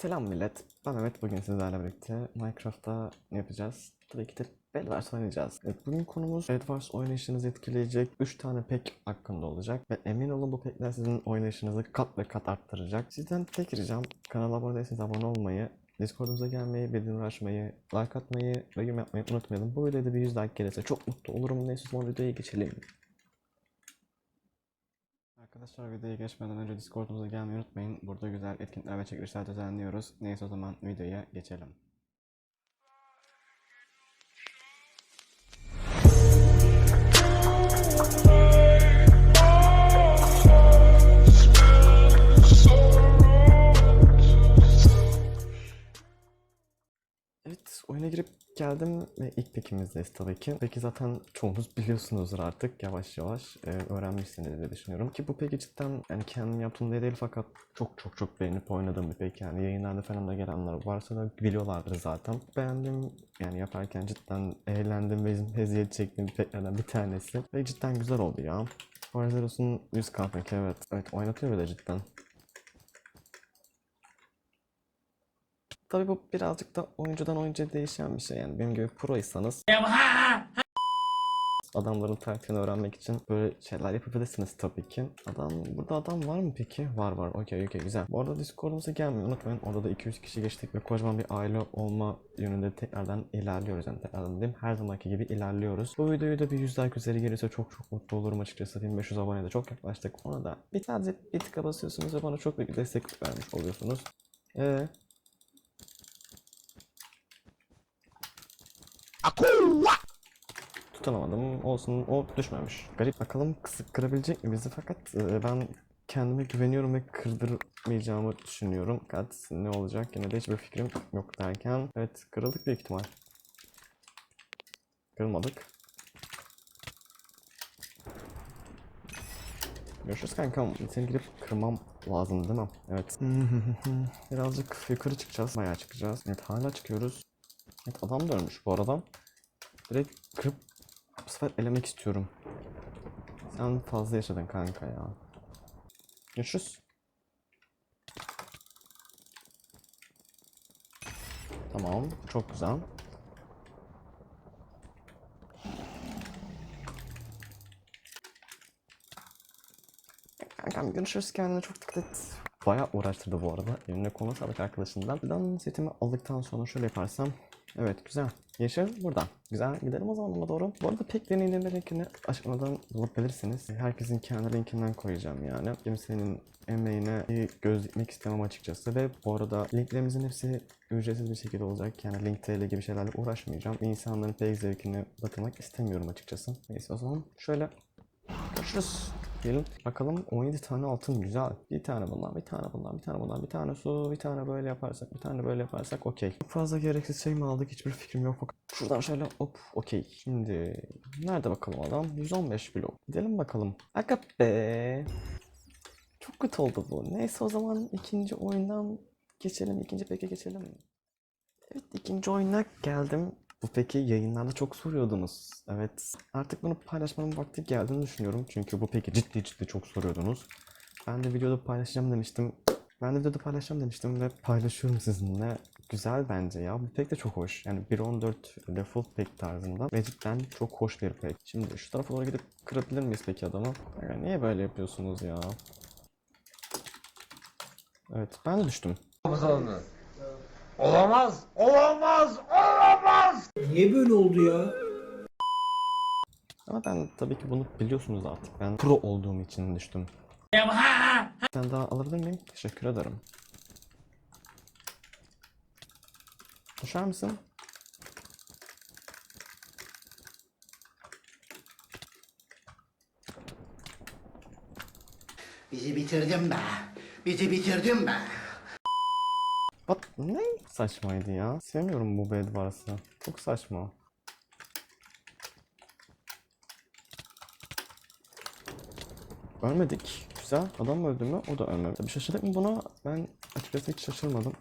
Selam millet. Ben Mehmet. Bugün sizlerle birlikte Minecraft'ta ne yapacağız? Tabii ki de Bedwars oynayacağız. Evet, bugün konumuz Bedwars oynayışınızı etkileyecek 3 tane pek hakkında olacak. Ve emin olun bu pekler sizin oynayışınızı kat ve kat arttıracak. Sizden tek ricam kanala abone değilseniz abone olmayı, Discord'umuza gelmeyi, bildirim açmayı, like atmayı ve yorum yapmayı unutmayalım. Bu videoda bir 100 like gelirse çok mutlu olurum. Neyse zaman videoya geçelim. Arkadaşlar videoya geçmeden önce Discord'umuza gelmeyi unutmayın. Burada güzel etkinlikler ve çekilişler düzenliyoruz. Neyse o zaman videoya geçelim. Ve ilk pekimizdeyiz tabii ki. Peki zaten çoğunuz biliyorsunuzdur artık yavaş yavaş e, öğrenmişsiniz diye düşünüyorum. Ki bu peki cidden yani kendim yaptığım diye değil fakat çok çok çok beğenip oynadığım bir pek yani yayınlarda falan da gelenler varsa da biliyorlardır zaten. Beğendim yani yaparken cidden eğlendim ve eziyet çektiğim bir peklerden bir tanesi. Ve cidden güzel oldu ya. Warzeros'un 100 peki evet. Evet oynatıyor de cidden. Tabii bu birazcık da oyuncudan oyuncuya değişen bir şey yani benim gibi proysanız adamların taktiğini öğrenmek için böyle şeyler yapabilirsiniz tabii ki. Adam burada adam var mı peki? Var var. Okey okey güzel. Bu arada Discord'umuza gelmeyi unutmayın. Orada da 200 kişi geçtik ve kocaman bir aile olma yönünde tekrardan ilerliyoruz. Yani tekrardan diyeyim her zamanki gibi ilerliyoruz. Bu videoyu da bir 100 like üzeri gelirse çok çok mutlu olurum açıkçası. 1500 aboneye de çok yaklaştık. Ona da bir tane bir tıka basıyorsunuz ve bana çok büyük destek vermiş oluyorsunuz. Eee Tutunamadım. Olsun o düşmemiş. Garip bakalım kısık kırabilecek mi bizi fakat e, ben kendime güveniyorum ve kırdırmayacağımı düşünüyorum. Fakat ne olacak yine de hiçbir fikrim yok derken. Evet kırıldık büyük ihtimal. Kırılmadık. Görüşürüz kankam. Seni gidip kırmam lazım değil mi? Evet. Birazcık yukarı çıkacağız. Bayağı çıkacağız. Evet hala çıkıyoruz. Evet adam da ölmüş bu arada. Direkt kırıp bu sefer elemek istiyorum. Sen fazla yaşadın kanka ya. Görüşürüz. Tamam, çok güzel. Kankam görüşürüz kendine çok dikkat et. Bayağı uğraştırdı bu arada. Elimle konu sağlık arkadaşından. Buradan setimi aldıktan sonra şöyle yaparsam. Evet güzel. Yeşil buradan. Güzel gidelim o zaman ona doğru. Bu arada pek deneyimlerinde linkini aşağıdan bulabilirsiniz. Herkesin kendi linkinden koyacağım yani. Kimsenin emeğine göz dikmek istemem açıkçası. Ve bu arada linklerimizin hepsi ücretsiz bir şekilde olacak. Yani link gibi şeylerle uğraşmayacağım. İnsanların pek zevkine batırmak istemiyorum açıkçası. Neyse o zaman şöyle görüşürüz. Diyelim. Bakalım 17 tane altın güzel. Bir tane bundan, bir tane bundan, bir tane bundan, bir tane su, bir tane böyle yaparsak, bir tane böyle yaparsak okey. Çok fazla gereksiz şey mi aldık hiçbir fikrim yok. Şuradan şöyle hop okey. Şimdi nerede bakalım adam? 115 blok. Gidelim bakalım. Aga be. Çok kötü oldu bu. Neyse o zaman ikinci oyundan geçelim. ikinci peke geçelim. Evet ikinci oyuna geldim. Bu peki yayınlarda çok soruyordunuz. Evet artık bunu paylaşmanın vakti geldiğini düşünüyorum. Çünkü bu peki ciddi ciddi çok soruyordunuz. Ben de videoda paylaşacağım demiştim. Ben de videoda paylaşacağım demiştim ve paylaşıyorum sizinle. Güzel bence ya. Bu pek de çok hoş. Yani 1.14 default pek tarzında ve cidden çok hoş bir pek. Şimdi şu tarafa doğru gidip kırabilir miyiz peki adamı? Ya niye böyle yapıyorsunuz ya? Evet ben de düştüm. Olamaz. Olamaz. Olamaz. Niye böyle oldu ya? Ama ben tabii ki bunu biliyorsunuz artık. Ben pro olduğum için düştüm. Sen daha alabilir miyim? Teşekkür ederim. Düşer misin? Bizi bitirdin be. Bizi bitirdin be. Ne saçmaydı ya. Sevmiyorum bu bed varsa. Çok saçma. Ölmedik. Güzel. Adam öldü mü? O da ölmedi. Bir şaşırdık mı buna? Ben açıkçası hiç şaşırmadım.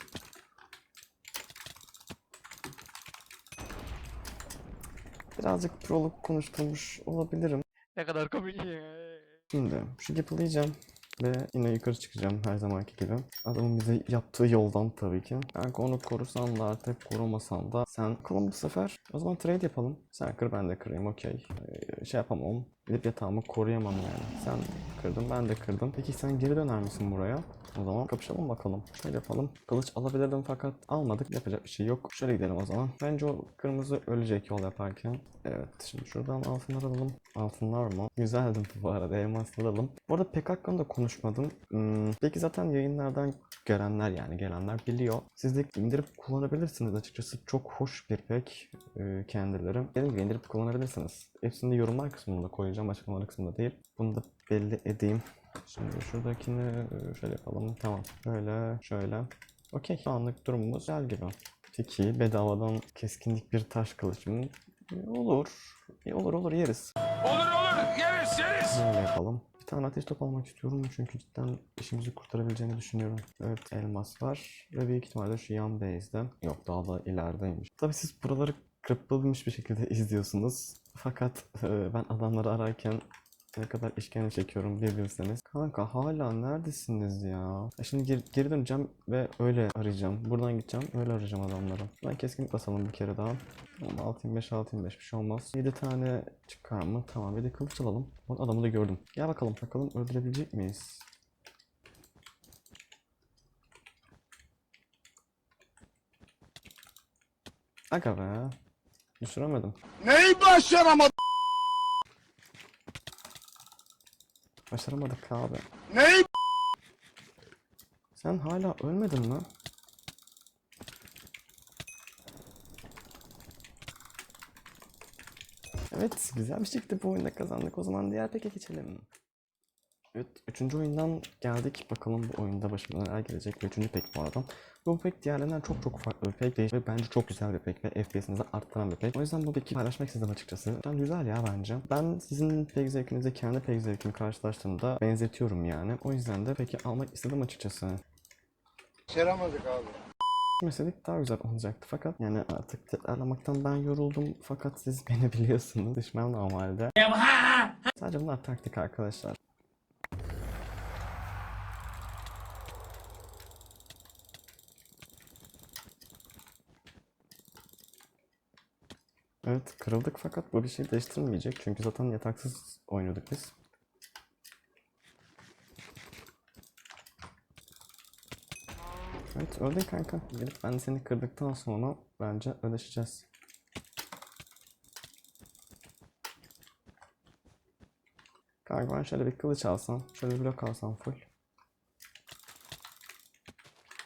Birazcık prolog konuşturmuş olabilirim. Ne kadar komik ya. Şimdi şu yapılayacağım. Ve yine yukarı çıkacağım her zamanki gibi. Adamın bize yaptığı yoldan tabii ki. Kanka onu korusan da artık korumasan da sen bakalım bu sefer. O zaman trade yapalım. Sen kır ben de kırayım okey. Ee, şey yapamam. Gidip yatağımı koruyamam yani. Sen kırdın ben de kırdım. Peki sen geri döner misin buraya? O zaman kapışalım bakalım. Şöyle yapalım. Kılıç alabilirdim fakat almadık. Yapacak bir şey yok. Şöyle gidelim o zaman. Bence o kırmızı ölecek yol yaparken. Evet şimdi şuradan altınlar alalım. Altınlar mı? Güzeldi bu arada. Elmaslar alalım. Bu arada pek hakkında konuşmadım. Hmm, peki zaten yayınlardan görenler yani gelenler biliyor. Siz de indirip kullanabilirsiniz açıkçası. Çok hoş bir pek e, kendileri. Dediğim gibi indirip kullanabilirsiniz. Hepsini de yorumlar kısmında koyacağım. Açıklamalar kısmında değil. Bunu da belli edeyim. Şimdi şuradakini e, şöyle yapalım. Tamam. Böyle, şöyle. Okey. Şu anlık durumumuz güzel gibi. Peki bedavadan keskinlik bir taş kılıç mı? E, Olur. E, Olur olur yeriz. Olur olur yeriz yeriz. Böyle yapalım. Tane ateş topu almak istiyorum çünkü cidden işimizi kurtarabileceğini düşünüyorum. Evet elmas var ve büyük ihtimalle şu yan base'de. Yok daha da ilerideymiş. Tabii siz buraları kırpılmış bir şekilde izliyorsunuz. Fakat e, ben adamları ararken ne kadar işkence çekiyorum bir bilseniz. Kanka hala neredesiniz ya? ya şimdi geri, geri döneceğim ve öyle arayacağım. Buradan gideceğim öyle arayacağım adamları. Ben keskinlik basalım bir kere daha. Tamam 6005 6005 bir şey olmaz. 7 tane çıkar mı? Tamam bir de kılıç alalım. Bak adamı da gördüm. Gel bakalım bakalım öldürebilecek miyiz? Aga be. Düşüremedim. Neyi başaramadım? Başaramadık abi. Neyi? Sen hala ölmedin mi? Evet, güzel bir şekilde bu oyunda kazandık. O zaman diğer peke geçelim. Evet, üçüncü oyundan geldik. Bakalım bu oyunda başımıza neler gelecek. Ve üçüncü pek bu arada. Bu pek diğerlerinden çok çok farklı bir pek değil. Ve bence çok güzel bir pek ve FPS'inizi arttıran bir pek. O yüzden bu peki paylaşmak istedim açıkçası. Ben güzel ya bence. Ben sizin pek zevkinizi kendi pek zevkimi karşılaştığımda benzetiyorum yani. O yüzden de peki almak istedim açıkçası. Başaramadık abi. Mesela daha güzel olacaktı fakat yani artık tekrarlamaktan ben yoruldum fakat siz beni biliyorsunuz düşmem normalde. Sadece bunlar taktik arkadaşlar. Evet kırıldık fakat bu bir şey değiştirmeyecek çünkü zaten yataksız oynuyorduk biz. Evet öldün kanka. Gelip ben seni kırdıktan sonra bence ödeşeceğiz. Kanka ben şöyle bir kılıç alsam, şöyle bir blok alsam full.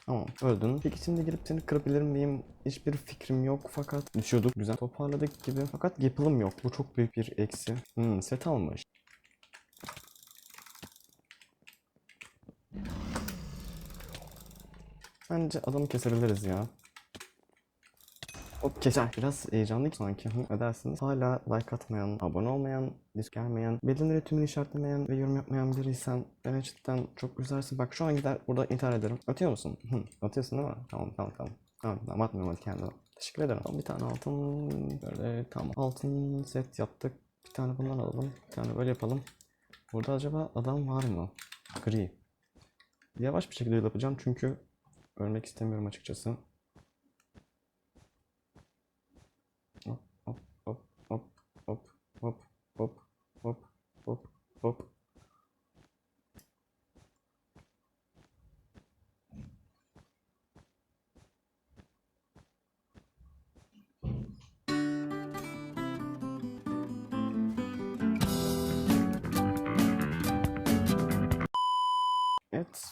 Tamam öldün. Peki şimdi gelip seni kırabilir miyim? Hiçbir fikrim yok fakat düşüyorduk güzel toparladık gibi. Fakat yapılım yok. Bu çok büyük bir eksi. Hmm, set almış. Bence adamı kesebiliriz ya. O keser. Biraz heyecanlıyım sanki. Hı, ne dersiniz? Hala like atmayan, abone olmayan, disk gelmeyen, bildirimleri tümünü işaretlemeyen ve yorum yapmayan biriysen beni cidden çok üzersin. Bak şu an gider burada intihar ederim. Atıyor musun? Hı, atıyorsun değil mi? Tamam tamam tamam. Tamam tamam atmıyorum hadi kendime. Teşekkür ederim. Bir tane altın böyle tamam. Altın set yaptık. Bir tane bundan alalım. Bir tane böyle yapalım. Burada acaba adam var mı? Gri. Yavaş bir şekilde yapacağım çünkü ölmek istemiyorum açıkçası. Hop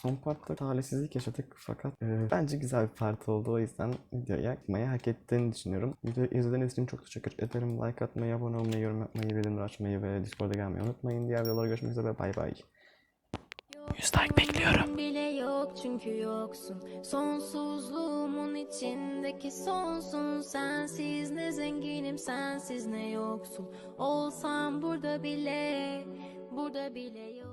son partta talihsizlik yaşadık fakat e, bence güzel bir parti oldu o yüzden videoyu yakmayı hak ettiğini düşünüyorum. Videoyu izlediğiniz için çok teşekkür ederim. Like atmayı, abone olmayı, yorum yapmayı, bildirimleri açmayı ve Discord'a gelmeyi unutmayın. Diğer videolarda görüşmek üzere bay bay. 100 like bekliyorum. Bile yok çünkü yoksun. Sonsuzluğumun içindeki sonsun. Sensiz ne zenginim, sensiz ne yoksul. Olsam burada bile, burada bile yok.